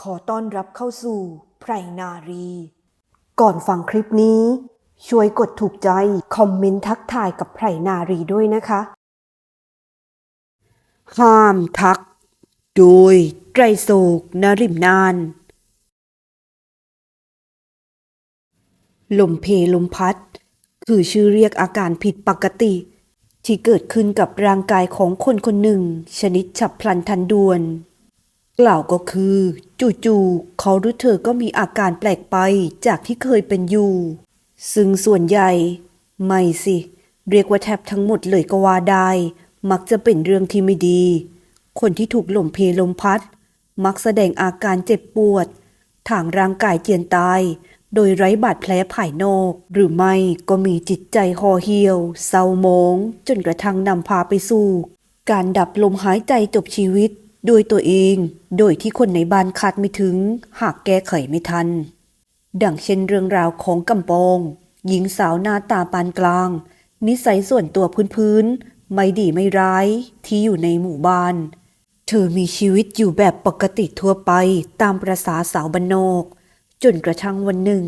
ขอต้อนรับเข้าสู่ไพรนารี ก่อนฟังคลิปนี้ ช่วยกดถูกใจ คอมเมนต์ทักทายกับไพรนารีด้วยนะคะ ห้ามทัก โดยไตรโศกนริมนานลมเพลมพัด คือชื่อเรียกอาการผิดปกติ ที่เกิดขึ้นกับร่างกายของคนคนหนึ่ง ชนิดฉับพลันทันด่วน กล่าวก็คือจู่ๆเขาหรือเธอก็มีอาการแปลกไปจากที่เคยเป็นอยู่ ซึ่งส่วนใหญ่ ไม่สิ เรียกว่าแทบทั้งหมดเลยก็ว่าได้ มักจะเป็นเรื่องที่ไม่ดี คนที่ถูกลมเพลมพัด มักแสดงอาการเจ็บปวด ทางร่างกายเจียนตาย โดยไร้บาดแผลภายนอก หรือไม่ก็มีจิตใจห่อเหี่ยว เศร้าหมองจนกระทั่งนำพาไปสู่ การดับลมหายใจจบชีวิต ด้วยตัวเองโดยที่คนในบ้านคาดไม่ถึง หากแก้ไขไม่ทัน ดังเช่นเรื่องราวของกำปอง หญิงสาวหน้าตาปานกลาง นิสัยส่วนตัวพื้นๆไม่ดีไม่ร้ายที่อยู่ในหมู่บ้าน เธอมีชีวิตอยู่แบบปกติทั่วไปตามประษาสาวบ้านนอก จนกระทั่งวันหนึ่ง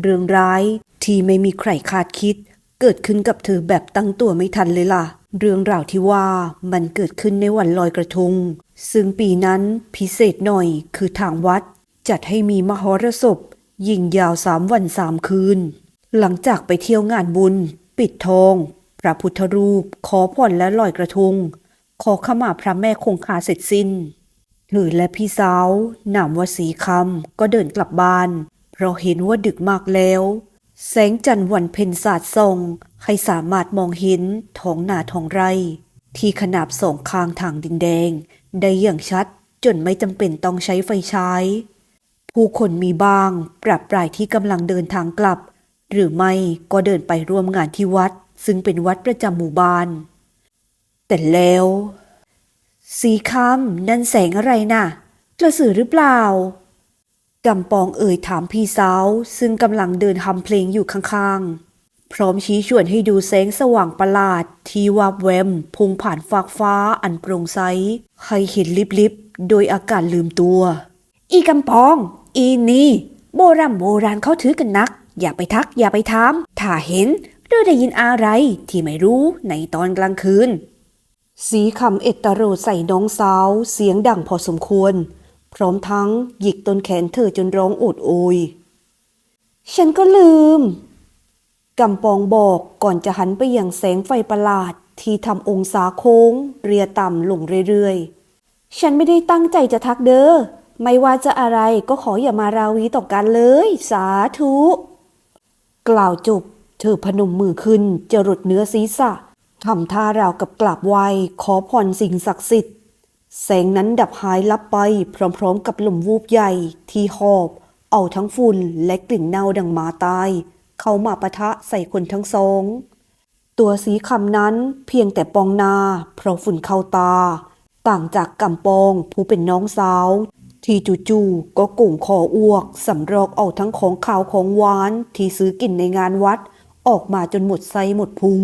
เรื่องร้ายที่ไม่มีใครคาดคิด เกิดขึ้นกับเธอแบบตั้งตัวไม่ทันเลยล่ะ เรื่องราวที่ว่ามันเกิดขึ้นในวันลอยกระทง ซึ่งปีนั้นพิเศษหน่อยคือทางวัด จัดให้มีมหรสพ ยิงยาวสามวันสามคืน หลังจากไปเที่ยวงานบุญ ปิดทองพระพุทธรูป ขอผ่อนและลอยกระทง ขอขมาพระแม่คงคาเสร็จสิ้นเธอและพี่สาวนามวสีคำก็เดินกลับบ้าน เพราะเห็นว่าดึกมากแล้ว แสงจันทร์วันเพ็ญสาดส่องให้สามารถมองเห็นท้องนาท้องไร่ ที่ขนาบสองข้างทางดินแดง ได้อย่างชัดจนไม่จำเป็นต้องใช้ไฟฉายผู้คนมีบ้างปรับปรายที่กำลังเดินทางกลับ หรือไม่ก็เดินไปร่วมงานที่วัด ซึ่งเป็นวัดประจำหมู่บ้าน แต่แล้ว สีคำนั่นแสงอะไรน่ะ กระสือหรือเปล่า กำปองเอ่ยถามพี่สาว ซึ่งกำลังเดินทำเพลงอยู่ข้างๆ พร้อมชี้ชวนให้ดูแสงสว่างประหลาด ที่วาบแวมพุ่งผ่านฟากฟ้าอันโปร่งใสให้เห็นลิบๆ โดยอาการลืมตัว อีกำปอง อีนี่ โบราณโบราณเขาถือกันนัก อย่าไปทักอย่าไปถาม ถ้าเห็นหรือได้ยินอะไรที่ไม่รู้ในตอนกลางคืน สีคำเอตตโรใส่น้องสาว เสียงดังพอสมควร พร้อมทั้งหยิกต้นแขนเธอจนร้องโอดโอยฉันก็ลืมกำปองบอกก่อนจะหันไปยังแสงไฟประหลาดที่ทำองศาโค้ง เรียต่ำลงเรื่อยๆ ฉันไม่ได้ตั้งใจจะทักเด้อ ไม่ว่าจะอะไรก็ขออย่ามาราวีต่อกันเลย สาธุ กล่าวจบ เธอพนมมือขึ้นจะรดเนื้อศีรษะทำท่าราวกับกราบไหวขอพรสิ่งศักดิ์สิทธิ์ แสงนั้นดับหายลับไปพร้อมๆกับลมวูบใหญ่ที่หอบ เอาทั้งฝุ่นและกลิ่นเน่าดังหมาตาย เข้ามาปะทะใส่คนทั้งสอง ตัวสีคำนั้นเพียงแต่ปองนาเพราะฝุ่นเข้าตา ต่างจากกำปองผู้เป็นน้องสาว ที่จู่ๆก็กุ่งคออ้วกสำรอกเอาทั้งของขาวของหวานที่ซื้อกินในงานวัด ออกมาจนหมดไส้หมดพุง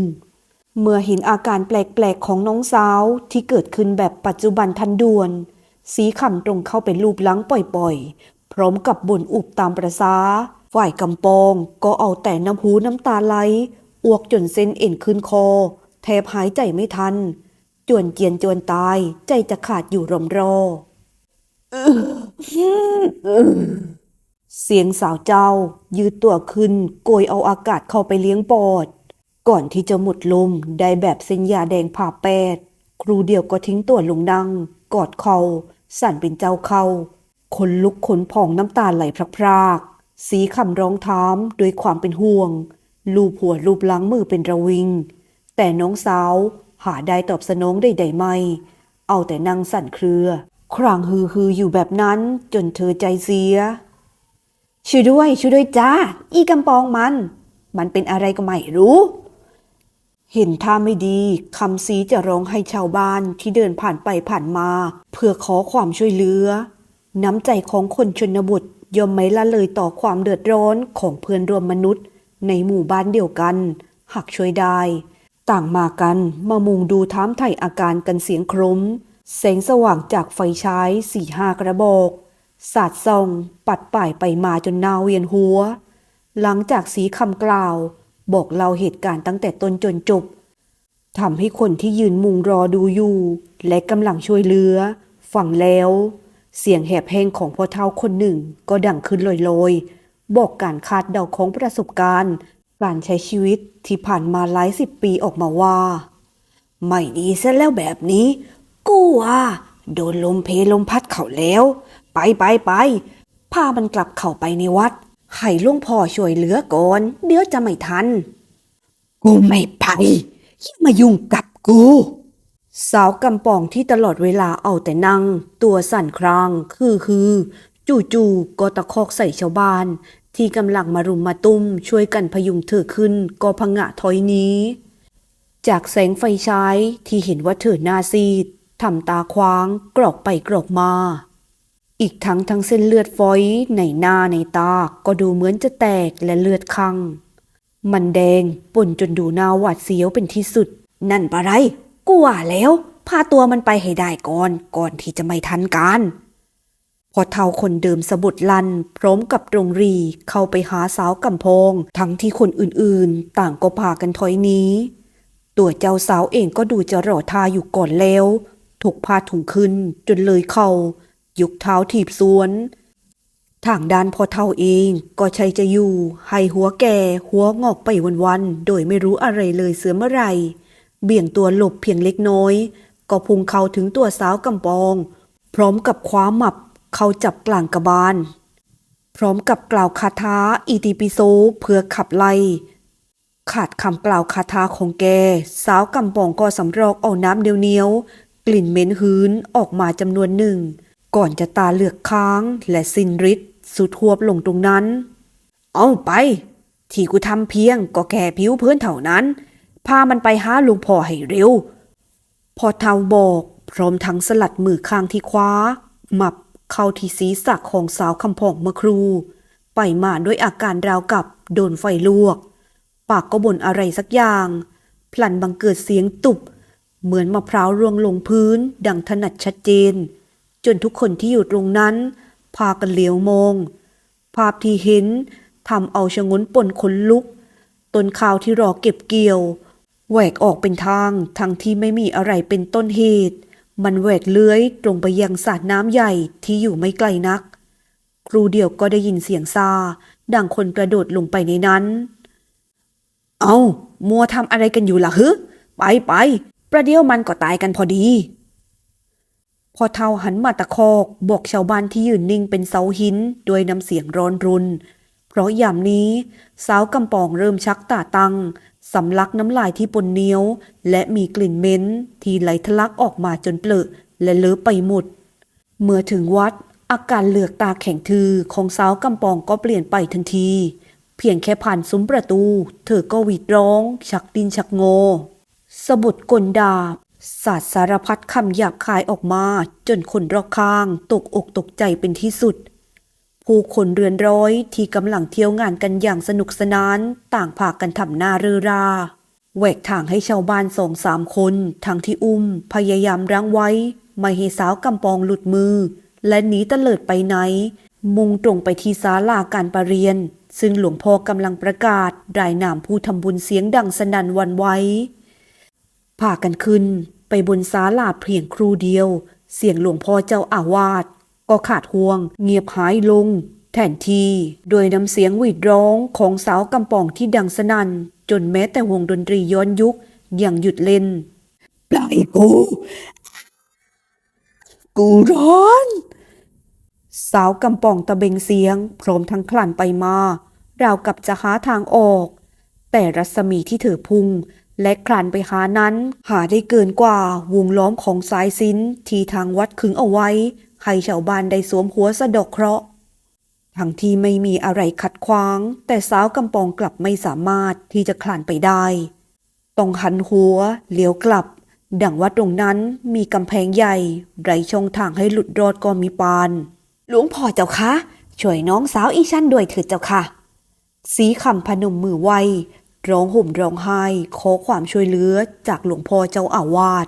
เมื่อเห็นอาการแปลกๆของน้องสาวที่เกิดขึ้นแบบปัจจุบันทันด่วน สีคำตรงเข้าไปลูบล้างปล่อยๆ พร้อมกับบ่นอุบตามประษาฝ่ายกำปองก็เอาแต่น้ำหูน้ำตาไหลอ้วกจนเส้นเอ็นขึ้นคอ แทบหายใจไม่ทัน จวนเจียนจวนตายใจจะขาดอยู่รอมรอ เสียงสาวเจ้ายืดตัวขึ้นโกยเอาอากาศเข้าไปเลี้ยงปอด ก่อนที่จะหมดลมได้แบบเส้นยาแดงผ่าแปด ครูเดียวก็ทิ้งตัวลงนั่ง กอดเขาสั่นเป็นเจ้าเขาคนลุกขนพองน้ำตาไหลพรากๆ สีคำร้องถามด้วยความเป็นห่วง ลูบหัวลูบล้างมือเป็นระวิง แต่น้องสาวหาได้ตอบสนองได้ใดไม่ เอาแต่นั่งสั่นเครือ ครางฮือฮืออยู่แบบนั้นจนเธอใจเสีย ช่วยด้วยช่วยด้วยจ้า อีกำปองมัน มันเป็นอะไรก็ไม่รู้ เห็นท่าไม่ดีคำซีจะร้องให้ชาวบ้านที่เดินผ่านไปผ่านมา เพื่อขอความช่วยเหลือ น้ำใจของคนชนบทย่อมไม่ละเลยต่อความเดือดร้อนของเพื่อนรวมมนุษย์ ในหมู่บ้านเดียวกัน หากช่วยได้ ต่างมากันมามุงดูท้ามไถ่อาการกันเสียงครมแสงสว่างจากไฟฉายสี่ห้ากระบอก สาดส่อง ปัดป่ายไปมาจนนาเวียนหัว หลังจากสีคำกล่าว บอกเล่าเหตุการณ์ตั้งแต่ต้นจนจบทำให้คนที่ยืนมุงรอดูอยู่ และกำลังช่วยเหลือฟังแล้ว เสียงแหบแห้งของพ่อเฒ่าคนหนึ่งก็ดังขึ้นลอยๆ บอกการคาดเดาของประสบการณ์ การใช้ชีวิตที่ผ่านมาหลายสิบปีออกมาว่า ไม่ดีซะแล้วแบบนี้กูว่าโดนลมเพลมพัดเขาแล้ว ไปไปไปพามันกลับเข้าไปในวัด ให้หลุงพ่อช่วยเหลือก่อนเดี๋ยวจะไม่ทัน กูไม่ไปอย่ามายุ่งกับกู สาวกำปองที่ตลอดเวลาเอาแต่นั่ง ตัวสั่นครางคือคือจู่ๆก็ตะคอกใส่ชาวบ้าน ที่กำลังมารุมมาตุ้มช่วยกันพยุงเธอขึ้นก็พงะถอยหนี้ จากแสงไฟฉายที่เห็นว่าเธอหน้าซีดทำตาคว้างกรอกไปกรอกมา อีกทั้งทั้งเส้นเลือดฝอยในหน้าในตา ก็ดูเหมือนจะแตกและเลือดคั่ง มันแดงป่นจนดูหน้าหวาดเสียวเป็นที่สุด นั่นปะไรกูว่าแล้ว พาตัวมันไปให้ได้ก่อน ก่อนที่จะไม่ทันการ พอเท่าคนเดิมสะบุดลัน พร้อมกับตรงรีเข้าไปหาสาวกำพง ทั้งที่คนอื่นๆ ต่างก็พากันถอยหนี้ตัวเจ้าสาวเองก็ดูจะรอทาอยู่ก่อนแล้ว ถูกพาถุงขึ้นจนเลยเขา่า ยุกเท้าถีบสวน ทางด้านพอเท่าเองก็ใช่จะอยู่ ให้หัวแก่หัวงอกไปวันๆ โดยไม่รู้อะไรเลยเสือเมื่อไร เบี่ยงตัวหลบเพียงเล็กน้อย ก็พุ่งเข้าถึงตัวสาวกำปอง พร้อมกับคว้าหมับเข้าจับกลางกระบาล พร้อมกับกล่าวคาถาอิติปิโสเพื่อขับไล่ขาดคำกล่าวคาถาของแก สาวกำปองก็สำรอกเอาน้ำเนียวๆกลิ่นเหม็นหืนออกมาจำนวนหนึ่ง ก่อนจะตาเลือกค้างและสิ้นฤทธิ์สุดหวบลงตรงนั้น เอาไป ที่กูทำเพียงก็แค่ผิวเพื่อนเท่านั้น พามันไปหาลุงพ่อให้เร็ว พอเทาบอกพร้อมทั้งสลัดมือข้างที่คว้าหมับเข้าที่ศีรษะของสาวคำพองมื่อครู ไปมาด้วยอาการราวกับโดนไฟลวก ปากก็บ่นอะไรสักอย่างพลันบังเกิดเสียงตุบ เหมือนมะพร้าวร่วงลงพื้น ดังถนัดชัดเจน จนทุกคนที่อยู่ตรงนั้น พากันเหลียวมอง ภาพที่เห็นทำเอาชะงนปนขนลุก ต้นข้าวที่รอเก็บเกี่ยวแหวกออกเป็นทางทั้งที่ไม่มีอะไรเป็นต้นเหตุ มันแหวกเลื้อยตรงไปยังสระน้ำใหญ่ที่อยู่ไม่ไกลนัก ครูเดียวก็ได้ยินเสียงซาดังคนกระโดดลงไปในนั้น เอามัวทำอะไรกันอยู่ล่ะฮึ ไปไป ประเดี๋ยวมันก็ตายกันพอดี พอเท่าหันมาตะคอกบอกชาวบ้านที่ยืนนิ่งเป็นเสาหินด้วยน้ำเสียงร้อนรุน เพราะยามนี้ สาวกำปองเริ่มชักตาตังสำลักน้ำลายที่ปนเหนียว และมีกลิ่นเหม็นที่ไหลทะลักออกมาจนเปลอะและเลอะไปหมด เมื่อถึงวัด อาการเหลือกตาแข็งทือของสาวกำปองก็เปลี่ยนไปทันที เพียงแค่ผ่านซุ้มประตู เธอก็หวีดร้อง ชักดินชักโงสะบดกลดาบ สาดสารพัดคำหยาบคายออกมา จนคนรอบข้าง ตกอกตกใจเป็นที่สุด ผู้คนเรือนร้อยที่กำลังเที่ยวงานกันอย่างสนุกสนาน ต่างพากันทำหน้าเรือราแหวกทางให้ชาวบ้านสองสามคน ทั้งที่อุ้ม พยายามรั้งไว้ ไม่ให้สาวกำปองหลุดมือ และหนีเตลิดไปไหน มุ่งตรงไปที่ศาลาการประเรียน ซึ่งหลวงพ่อกำลังประกาศรายนามผู้ทำบุญเสียงดังสนั่นวันไหวพากันขึ้น ไปบนศาลาเพียงครูเดียว เสียงหลวงพ่อเจ้าอาวาสก็ขาดห่วง เงียบหายลง แทนทีโดยน้ำเสียงหวีดร้องของสาวกำปองที่ดังสนั่นจนแม้แต่วงดนตรีย้อนยุคยังหยุดเล่น ปล่อยกู กูร้อน สาวกำปองตะเบงเสียง พร้อมทั้งคลั่นไปมา ราวกับจะหาทางออก แต่รัศมีที่เธอพุ่ง และคลานไปหานั้น หาได้เกินกว่าวงล้อมของสายสินที่ทางวัดขึงเอาไว้ ให้ชาวบ้านได้สวมหัวสะดอกเคราะห์ทั้งที่ไม่มีอะไรขัดขวาง แต่สาวกำปองกลับไม่สามารถที่จะคลานไปได้ ต้องหันหัวเลี้ยวกลับ ดังว่าตรงนั้นมีกำแพงใหญ่ ไรช่องทางให้หลุดรอดก็มีปาน หลวงพ่อเจ้าคะ ช่วยน้องสาวอีฉันด้วยเถิดเจ้าค่ะ สีคำพนมมือไว ร้องห่มร้องไห้ขอความช่วยเหลือจากหลวงพ่อเจ้าอาวาส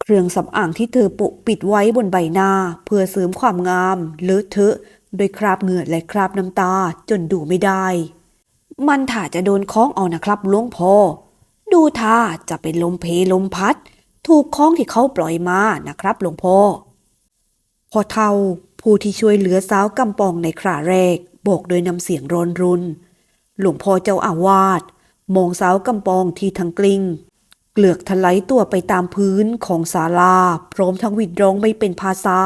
เครื่องสำอางที่เธอปกปิดไว้บนใบหน้า เพื่อเสริมความงามเลอะเทอะโดวยคราบเหงื่อและคราบน้ำตาจนดูไม่ได้ มันถ้าจะโดนคล้องเอานะครับหลวงพ่อดูท่าจะเป็นลมเพลมพัด ถูกคล้องที่เขาปล่อยมานะครับหลวงพ่อพอเท่าผู้ที่ช่วยเหลือสาวกำปองในคราแรกบอกโดยนำเสียงร้อนรุน หลวงพ่อเจ้าอาวาส มองสาวกำปองที่ทั้งกลิ้ง เกลือกทะไหลตัวไปตามพื้นของศาลา พร้อมทั้งวิดร้องไม่เป็นภาษา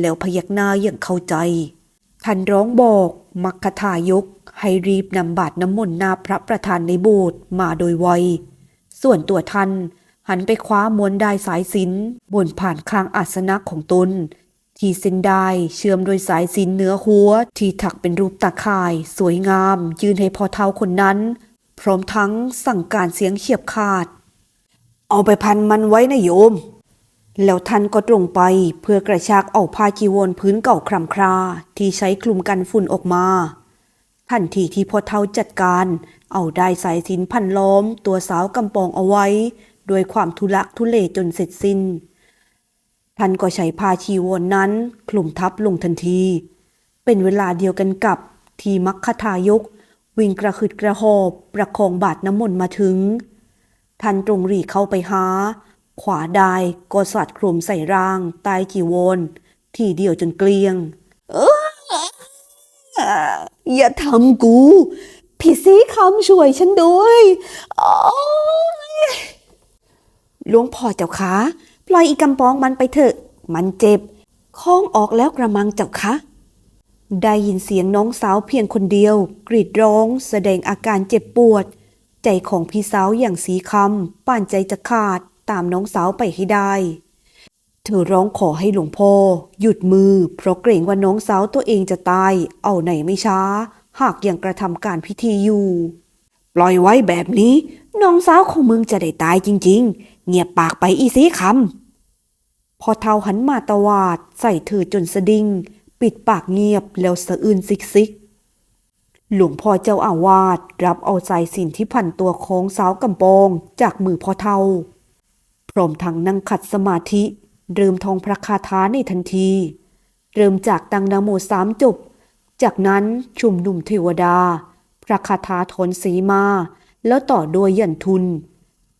แล้วพยักหน้าอย่างเข้าใจ ท่านร้องบอกมัคคทายก ให้รีบนำบาตรน้ำมนต์นาพระประธานในโบสถ์มาโดยไว ส่วนตัวท่านหันไปคว้าม้วนได้สายสินบนผ่านคลางอาสนะของตนที่เส้นได้เชื่อมโดยสายสินเนื้อหัว ที่ถักเป็นรูปตาข่าย สวยงาม ยืนให้พอเท้าคนนั้น พร้อมทั้งสั่งการเสียงเฉียบขาด เอาไปพันมันไว้นะโยม แล้วท่านก็ตรงไปเพื่อกระชากเอาผ้าจีวรพื้นเก่าคร่ำคราที่ใช้คลุมกันฝุ่นออกมาทันทีที่พ่อเท่าจัดการ เอาได้สายสินพันล้อม ตัวสาวกำปองเอาไว้โดวยความทุลักทุเลจนเสร็จสิ้น ท่านก็ใช้ผ้าชีวรนนั้นคลุมทับลงทันที เป็นเวลาเดียวกันกับที่มัคคทายก วิ่งกระขึดกระหอบประคองบาดน้ำมนต์มาถึง ท่านตรงรีเข้าไปหา ขวาได้ก็สาดคลุมใส่ร่างใต้จีวรทีเดียวจนเกลี้ยงอย่าทำกูพี่ซีคำช่วยฉันด้วยหลวงพ่อเจ้าคะปล่อยอีกำปองมันไปเถอะ มันเจ็บคล้องออกแล้วกระมังเจ้าคะ ได้ยินเสียงน้องสาวเพียงคนเดียว กรีดร้อง แสดงอาการเจ็บปวด ใจของพี่สาวอย่างสีคำป่านใจจะขาดตามน้องสาวไปให้ได้ เธอร้องขอให้หลวงพ่อ หยุดมือ เพราะเกรงว่าน้องสาวตัวเองจะตาย เอาไหนไม่ช้า หากยังกระทำการพิธีอยู่ ปล่อยไว้แบบนี้ น้องสาวของมึงจะได้ตายจริง ๆ เงียบปากไปอีสีคำพอเทาหันมาตวาดใส่เธอจนสะดิง ปิดปากเงียบแล้วสะอื้นซิกซิก หลวงพ่อเจ้าอาวาสรับเอาสายสินที่พันตัวของสาวกำปองจากมือพ่อเทาพร้อมทั้งนั่งขัดสมาธิ เริ่มทองพระคาถาในทันที เริ่มจากตังนโมสามจบ จากนั้นชุมนุมเทวดา พระคาถาทนสีมา แล้วต่อโดยยันทุน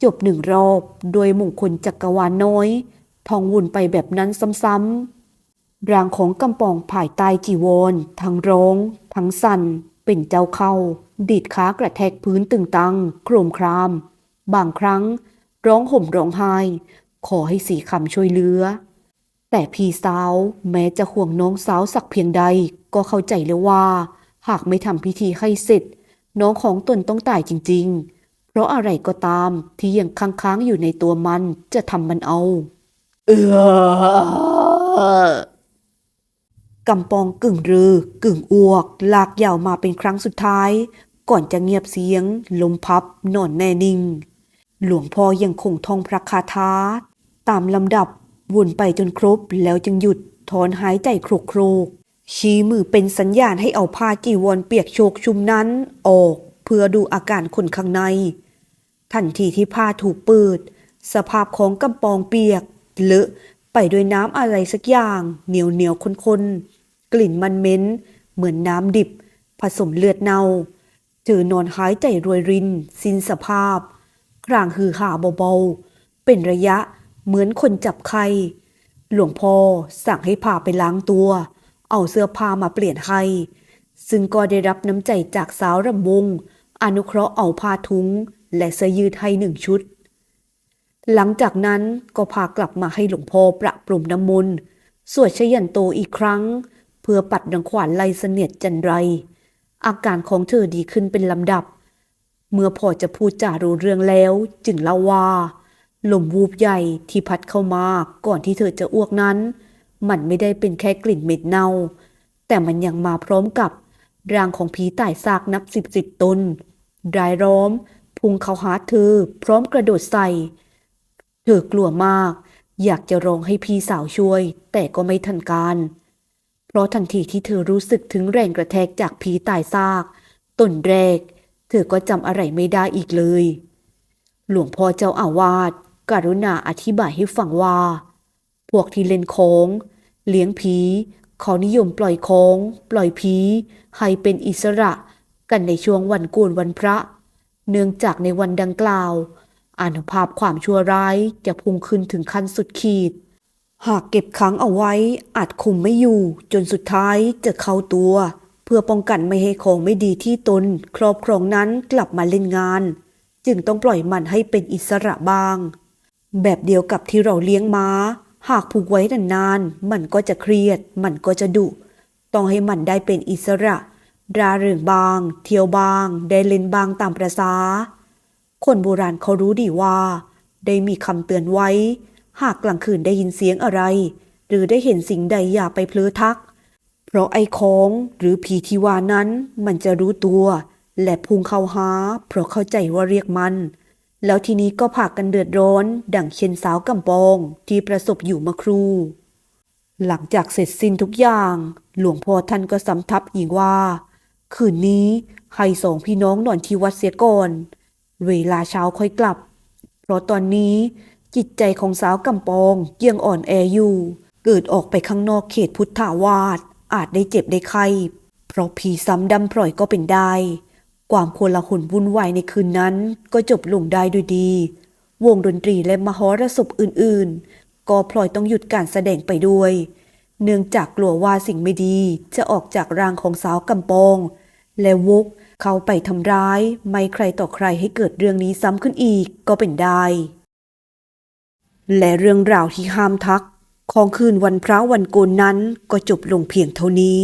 จบหนึ่งรอบโดยมงคลจักรวาลน้อย ทองวุ่นไปแบบนั้นซ้ำๆ ร่างของกำปองภายใต้จีวร ทั้งร้อง ทั้งสั่น เป็นเจ้าเข้า ดีดขากระแทกพื้นตึงตัง โครมคราม บางครั้ง ร้องห่มร้องไห้ ขอให้สีคำช่วยเหลือ แต่พี่สาวแม้จะห่วงน้องสาวสักเพียงใด ก็เข้าใจแล้วว่า หากไม่ทำพิธีให้เสร็จ น้องของตนต้องตายจริง ๆ เพราะอะไรก็ตามที่ยังค้างๆอยู่ในตัวมันจะทำมันเอา เออ กำปองกึ่งรือกึ่งอ้วก ลากยาวมาเป็นครั้งสุดท้าย ก่อนจะเงียบเสียง ลมพับ นอนแน่นิ่ง หลวงพ่อยังคงท่องพระคาถาตามลำดับวนไปจนครบแล้วจึงหยุดถอนหายใจโครกโครกชี้มือเป็นสัญญาณให้เอาผ้าจีวรเปียกโชกชุมนั้น ออก เพื่อดูอาการคนข้างใน ทันทีที่ผ้าถูกเปิด สภาพของกำปองเปียกเลอะไปด้วยน้ำอะไรสักอย่าง เหนียวเหนียวข้นๆ กลิ่นมันเหม็นเหมือนน้ำดิบ ผสมเลือดเน่าเธอนอนหายใจรวยริน สิ้นสภาพ ครางฮือหาเบาๆ เป็นระยะเหมือนคนจับไข้หลวงพ่อสั่งให้พาไปล้างตัว เอาเสื้อผ้ามาเปลี่ยนให้ ซึ่งก็ได้รับน้ำใจจากสาวรำวง อนุเคราะห์เอาผ้าทุงและเสื้อยืดให้หนึ่งชุด หลังจากนั้นก็พากลับมาให้หลวงพ่อประปรุมน้ำมนต์สวดชยันโตอีกครั้ง เพื่อปัดรังขวานไล่เสนียดจันไร อาการของเธอดีขึ้นเป็นลำดับ เมื่อพอจะพูดจารู้เรื่องแล้ว จึงเล่าว่า ลมวูบใหญ่ที่พัดเข้ามาก่อนที่เธอจะอ้วกนั้น มันไม่ได้เป็นแค่กลิ่นเหม็นเน่า แต่มันยังมาพร้อมกับร่างของผีตายซากนับสิบสิบตนรายล้อม พุงเขาหาเธอ พร้อมกระโดดใส่ เธอกลัวมาก อยากจะร้องให้พี่สาวช่วย แต่ก็ไม่ทันการเราะทันทีที่เธอรู้สึกถึงแรงกระแทกจากผีตายซากตนแรก เธอก็จำอะไรไม่ได้อีกเลย หลวงพ่อเจ้าอาวาสกรุณาอธิบายให้ฟังว่า พวกที่เล่นโคงเลี้ยงผีเขานิยมปล่อยโคงปล่อยผี ให้เป็นอิสระกันในช่วงวันโกนวันพระ เนื่องจากในวันดังกล่าวอานุภาพความชั่วร้ายจะพุ่งขึ้นถึงขั้นสุดขีด หากเก็บค้างเอาไว้อาจคุมไม่อยู่ จนสุดท้ายจะเข้าตัว เพื่อป้องกันไม่ให้ของไม่ดีที่ตน ครอบครองนั้นกลับมาเล่นงาน จึงต้องปล่อยมันให้เป็นอิสระบ้าง แบบเดียวกับที่เราเลี้ยงม้า หากผูกไว้นานๆมันก็จะเครียด มันก็จะดุ ต้องให้มันได้เป็นอิสระราเริงบาง เที่ยวบาง ได้เล่นบางตามประษาคนโบราณเขารู้ดีว่า ได้มีคำเตือนไว้ หากกลางคืนได้ยินเสียงอะไร หรือได้เห็นสิ่งใดอย่าไปเพลอทัก เพราะไอ้ของหรือผีที่ว่านั้นมันจะรู้ตัว และพุ่งเข้าหา เพราะเข้าใจว่าเรียกมัน แล้วทีนี้ก็พากันเดือดร้อน ดังเช่นสาวกำปองที่ประสบอยู่มื่อครู หลังจากเสร็จสิ้นทุกอย่าง หลวงพ่อท่านก็สำทับอีกว่า คืนนี้ให้สองพี่น้องนอนที่วัดเสียก่อน เวลาเช้าค่อยกลับ เพราะตอนนี้ จิตใจของสาวกำปองยังอ่อนแออยู่ เกิดออกไปข้างนอกเขตพุทธาวาสอาจได้เจ็บได้ไข้เพราะผีซ้ำดำพร่อยก็เป็นได้ ความโคลาหลวุ่นวายในคืนนั้นก็จบลงได้ด้วยดี วงดนตรีและมหรสพอื่นๆ ก็พลอยต้องหยุดการแสดงไปด้วย เนื่องจากกลัวว่าสิ่งไม่ดีจะออกจากร่างของสาวกำปอง และวกเขาไปทำร้าย ไม่ใครต่อใครให้เกิดเรื่องนี้ซ้ำขึ้นอีกก็เป็นได้ และเรื่องราวที่ห้ามทักของคืนวันพระวันโกนนั้นก็จบลงเพียงเท่านี้